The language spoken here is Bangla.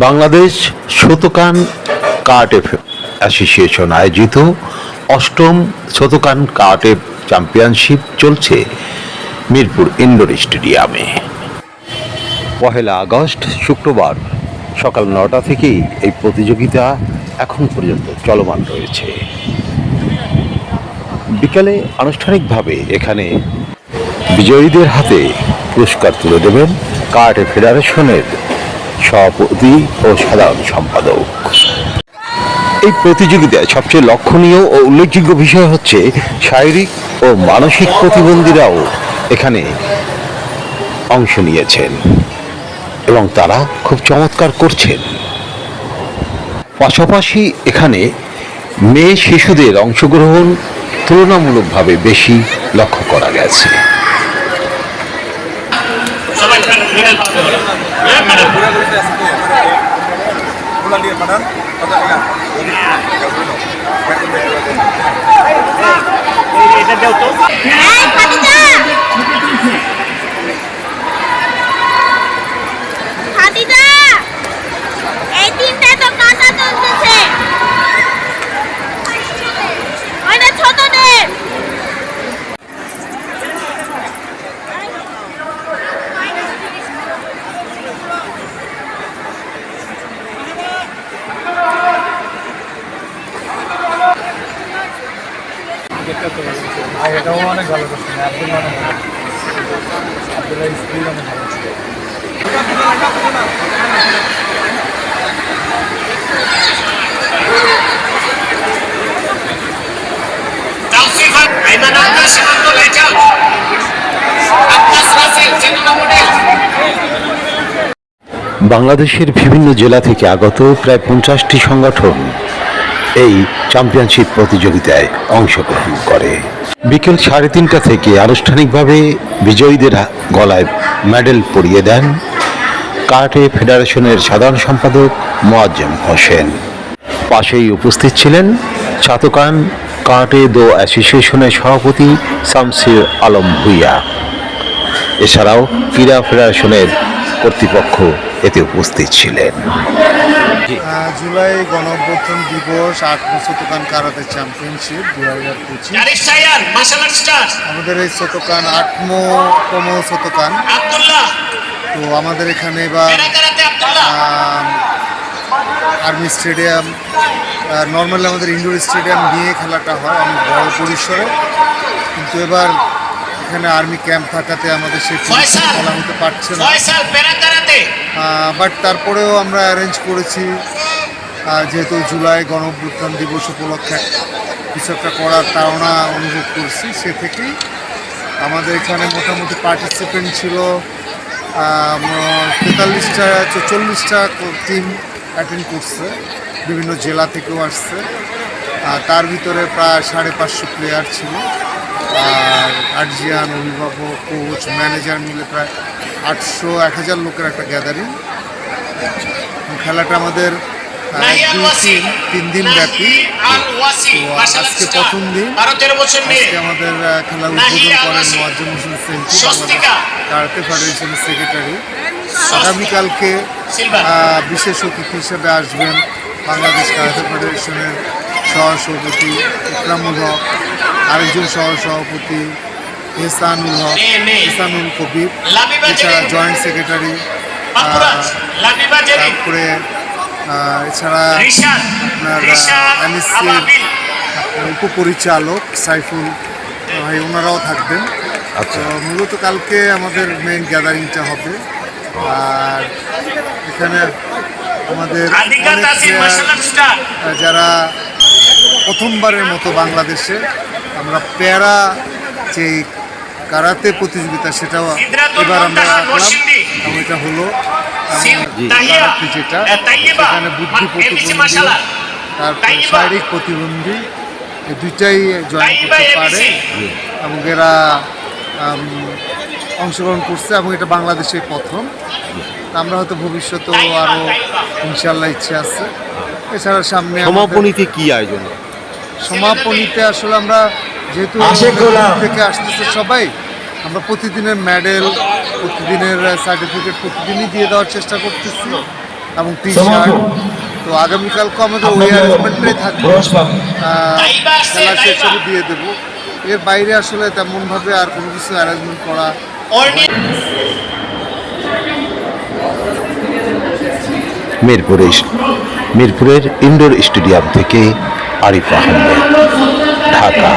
বাংলাদেশ শতকান কার্টে অ্যাসোসিয়েশন আয়োজিত অষ্টম শতকান কার্টে চ্যাম্পিয়নশিপ চলছে মিরপুর ইনডোর স্টেডিয়ামে। পহেলা আগস্ট, শুক্রবার সকাল নটা থেকেই এই প্রতিযোগিতা এখন পর্যন্ত চলমান রয়েছে। বিকালে আনুষ্ঠানিকভাবে এখানে বিজয়ীদের হাতে পুরস্কার তুলে দেবেন কার্টে ফেডারেশনের সভাপতি ও সাধারণ সম্পাদক। এই প্রতিযোগিতায় সবচেয়ে লক্ষণীয় ও উল্লেখযোগ্য বিষয় হচ্ছে শারীরিক ও মানসিক প্রতিবন্ধীরাও এখানে অংশ নিয়েছেন এবং তারা খুব চমৎকার করছেন। পাশাপাশি এখানে মেয়ে শিশুদের অংশগ্রহণ তুলনামূলকভাবে বেশি লক্ষ্য করা গেছে সবাই মিডল পাস করে হ্যাঁ ম্যাডাম এটা দাও তো এই খাদিজা খাদিজা এই তিনটায় তো কাঁচা চলতেছে ওইটা ছোটদের এটাও অনেক বাংলাদেশের বিভিন্ন জেলা থেকে আগত প্রায় পঞ্চাশটি সংগঠন এই চ্যাম্পিয়নশিপ প্রতিযোগিতায় অংশগ্রহণ করে। বিকেল সাড়ে তিনটা থেকে আনুষ্ঠানিকভাবে বিজয়ীদের গলায় মেডেল পরিয়ে দেন কার্টে ফেডারেশনের সাধারণ সম্পাদক মোয়াজ্জেম হোসেন। পাশেই উপস্থিত ছিলেন চাতকান কার্টে দো অ্যাসোসিয়েশনের সভাপতি শামসির আলম ভুইয়া। এছাড়াও ক্রীড়া ফেডারেশনের কর্তৃপক্ষ এতে উপস্থিত ছিলেন। জুলাই গণঅভ্যর্থন দিবস আট শতকান কারাতে চ্যাম্পিয়নশিপ দুই হাজার পঁচিশ। আমাদের এই শতকান আটমতম শতকান। তো আমাদের এখানে এবার আর্মি স্টেডিয়াম নর্মালি আমাদের ইনডোর স্টেডিয়াম নিয়ে খেলাটা হয় অনেক বড় পরিসরে। কিন্তু এবার এখানে আর্মি ক্যাম্প থাকাতে আমাদের সেই খেলা হতে পারছে না। বাট তারপরেও আমরা অ্যারেঞ্জ করেছি যেহেতু জুলাই গণ দিবস উপলক্ষে কিছু একটা করার তাড়না অনুভব করছি, সে থেকেই আমাদের এখানে মোটামুটি পার্টিসিপেন্ট ছিল তেতাল্লিশটা, চল্লিশটা টিম অ্যাটেন্ড করছে, বিভিন্ন জেলা থেকেও আসছে তার ভিতরে প্রায় সাড়ে পাঁচশো প্লেয়ার ছিল, আর গার্জিয়ান অভিভাবক কোচ ম্যানেজার মিলে প্রায় আটশো, এক হাজার লোকের একটা গ্যাদারিং খেলাটা আমাদের তিন দিন ব্যাপী আজকে প্রথম দিন। আজকে আমাদের খেলা উদ্বোধন করেন। মোয়াজ্জেম হোসেন। বাংলাদেশ কারাতে ফেডারেশনের সেক্রেটারি আগামীকালকে বিশেষ অতিথি হিসেবে আসবেন বাংলাদেশ কারাতে ফেডারেশনের সহসভাপতি ইকরামুল হক আরেকজন সহসভাপতি এহসানুল হক নে। কবির এছাড়া জয়েন্ট সেক্রেটারি তারপরে এছাড়া আপনার উপপরিচালক সাইফুল ভাই ওনারাও থাকবেন। আচ্ছা। মূলত কালকে আমাদের মেইন গ্যাদারিংটা হবে। আর এখানে আমাদের যারা প্রথমবারের মতো বাংলাদেশে আমরা প্যারা যে কারাতে প্রতিযোগিতা সেটাও এবার আমরা রাখলাম। এটা হলো যেটা সেখানে বুদ্ধি প্রতিবন্ধী তারপরে শারীরিক প্রতিবন্ধী এই দুইটাই জয়েন করতে পারে। এবং এরা অংশগ্রহণ করছে এবং এটা বাংলাদেশে প্রথম। আমরা হয়তো ভবিষ্যতেও আরও ইনশাল্লাহ ইচ্ছে আছে। এছাড়া সামনে সমাপনীতে কি আয়োজন? সমাপনীতে আসলে আমরা যেহেতু থেকে আসতেছে সবাই আমরা প্রতিদিনের মেডেল প্রতিদিনের সার্টিফিকেট প্রতিদিনই দিয়ে দেওয়ার চেষ্টা করতেছি এবং টি শার্ট তো আগামীকালকে আমাদের ওই অ্যারেঞ্জমেন্টটাই থাকবে। খেলা শেষ হলে দিয়ে দেবো। এর বাইরে আসলে তেমনভাবে আর কোনো কিছু অ্যারেঞ্জমেন্ট করা মিরপুরে মিরপুরের ইনডোর স্টেডিয়াম থেকে আরিফ আহমেদ ঢাকা।